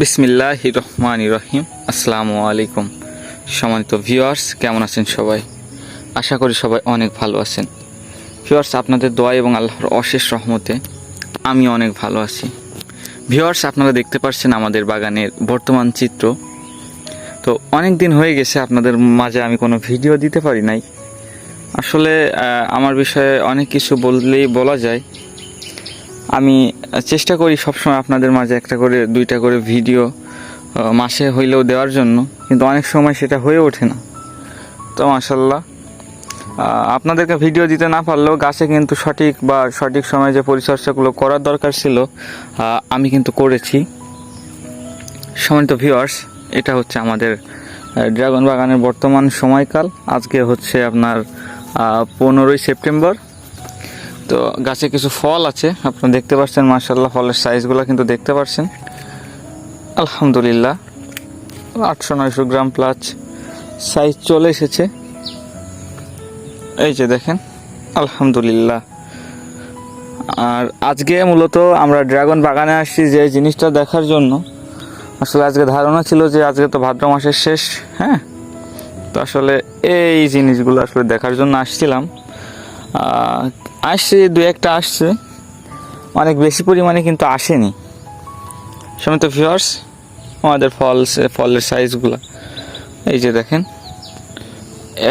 বিসমিল্লাহ রহমান রহিম। আসসালামু আলাইকুম। সম্মানিত ভিউয়ার্স কেমন আছেন সবাই? আশা করি সবাই অনেক ভালো আছেন। ভিউয়ার্স আপনাদের দোয়া এবং আল্লাহর অশেষ রহমতে আমি অনেক ভালো আছি। ভিউয়ার্স আপনারা দেখতে পাচ্ছেন আমাদের বাগানের বর্তমান চিত্র। তো অনেক দিন হয়ে গেছে, আপনাদের মাঝে আমি কোনো ভিডিও দিতে পারি নাই। আসলে আমার বিষয়ে অনেক কিছু বললেই বলা যায়। আমি চেষ্টা করি সবসময় আপনাদের মাঝে একটা করে, দুইটা করে ভিডিও মাসে হইলেও দেওয়ার জন্য, কিন্তু অনেক সময় সেটা হয়ে ওঠে না। তো মাসাল্লাহ আপনাদেরকে ভিডিও দিতে না পারলেও গাছে কিন্তু সঠিক বা সঠিক সময়ে যে পরিচর্যাগুলো করার দরকার ছিল আমি কিন্তু করেছি। সম্মানিত ভিউয়ার্স এটা হচ্ছে আমাদের ড্রাগন বাগানের বর্তমান সময়কাল। আজকে হচ্ছে আপনার পনেরোই সেপ্টেম্বর। তো গাছে কিছু ফল আছে, আপনারা দেখতে পাচ্ছেন মার্শাল্লাহ ফলের সাইজগুলো কিন্তু দেখতে পাচ্ছেন। আলহামদুলিল্লাহ, আটশো নয়শো গ্রাম প্লাস সাইজ চলে এসেছে। এই যে দেখেন, আলহামদুলিল্লাহ। আর আজকে মূলত আমরা ড্রাগন বাগানে আসছি যে জিনিসটা দেখার জন্য। আসলে আজকে ধারণা ছিল যে আজকে তো ভাদ্র মাসের শেষ হ্যাঁ? তো আসলে এই জিনিসগুলো আসলে দেখার জন্য আসছিলাম। আসছে, দু একটা আসছে। অনেক বেশি পরিমাণে কিন্তু আসেনি। সমিত ভিউয়ার্স আমাদের ফল ফলের সাইজগুলো এই যে দেখেন,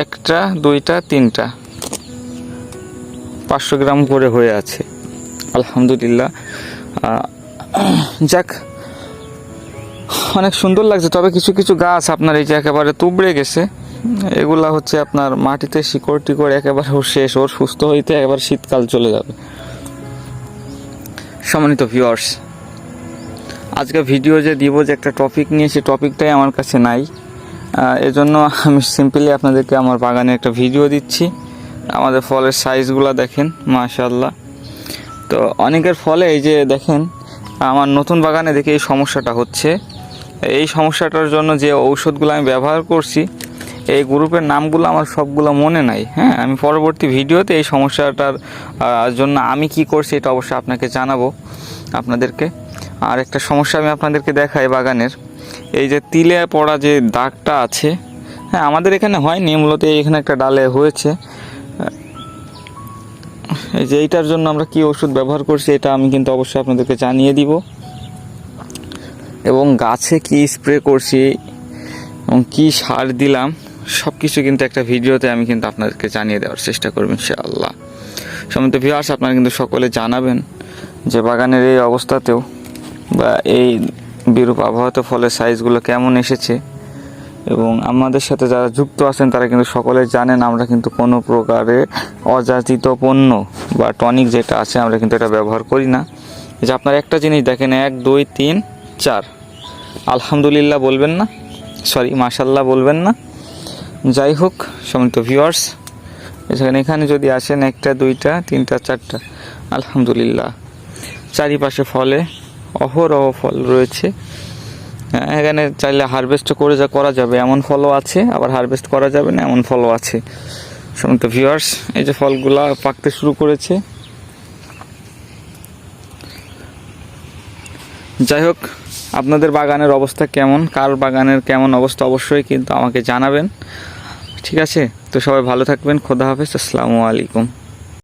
একটা, দুইটা, তিনটা। পাঁচশো গ্রাম করে হয়ে আছে। আলহামদুলিল্লাহ। যাক, অনেক সুন্দর লাগছে। তবে কিছু কিছু গাছ আপনার এই যে একেবারে তুবড়ে গেছে। এগুলা হচ্ছে আপনার মাটিতে শিকড় টিকড় একেবারে শেষ, ওর সুস্থ হইতে একেবারে শীতকাল চলে যাবে। সম্মানিত ভিউয়ার্স আজকে ভিডিও যে দিব যে একটা টপিক নিয়ে সেই টপিকটাই আমার কাছে নাই। এজন্য আমি সিম্পলি আপনাদেরকে আমার বাগানে একটা ভিডিও দিচ্ছি। আমাদের ফলের সাইজগুলো দেখেন মাশাল্লাহ তো অনেকের ফলে এই যে দেখেন, আমার নতুন বাগানে দেখে এই সমস্যাটা হচ্ছে। এই সমস্যাটার জন্য যে ঔষধগুলো আমি ব্যবহার করছি এই গ্রুপের নামগুলো আমার সবগুলো মনে নাই হ্যাঁ? আমি পরবর্তী ভিডিওতে এই সমস্যাটার জন্য আমি কি করছি এটা অবশ্যই আপনাকে জানাব আপনাদেরকে। আর একটা সমস্যা আমি আপনাদেরকে দেখাই বাগানের। এই যে তিলে পড়া যে দাগটা আছে হ্যাঁ আমাদের এখানে হয়নি, মূলত এখানে একটা ডালে হয়েছে। এই যে এইটার জন্য আমরা কি ওষুধ ব্যবহার করছি এটা আমি কিন্তু অবশ্যই আপনাদেরকে জানিয়ে দিব। এবং গাছে কি স্প্রে করছি, এবং কি সার দিলাম সব কিছু কিন্তু একটা ভিডিওতে আমি কিন্তু আপনাদেরকে জানিয়ে দেওয়ার চেষ্টা করব ইনশাআল্লাহ। সমস্ত ভিউয়ার্স আপনারা কিন্তু সকলে জানাবেন যে বাগানের এই অবস্থাতেও বা এই বিরূপ আবহাওয়াতে ফলের সাইজগুলো কেমন এসেছে এবং আমাদের সাথে যারা যুক্ত আছেন, তারা কিন্তু সকলে জানেন আমরা কিন্তু কোনো প্রকারে অযাচিত পণ্য বা টনিক যেটা আছে আমরা কিন্তু এটা ব্যবহার করি না। যে আপনার একটা জিনিস দেখেন, এক, দুই, তিন, চার। আলহামদুলিল্লাহ বলবেন না? সরি মাশাল্লাহ বলবেন না? যাই হোক সমিত ভিউয়ার্স এখানে এখানে যদি আসেন একটা দুইটা তিনটা চারটা আলহামদুলিল্লাহ। চারিপাশে ফলে অহরহ ফল রয়েছে। হ্যাঁ, এখানে চাইলে হারভেস্ট করে যা করা যাবে। এমন ফলও আছে আবার হারভেস্ট করা যাবে না এমন ফলও আছে। সমস্ত ভিউয়ার্স এই যে ফলগুলা পাকতে শুরু করেছে যাই হোক, আপনাদের বাগানের অবস্থা কেমন? কার বাগানের কেমন অবস্থা? অবশ্যই কিন্তু আমাকে জানাবেন। ঠিক আছে? তো সবাই ভালো থাকবেন। খোদা হাফেজ। আসসালামু আলাইকুম।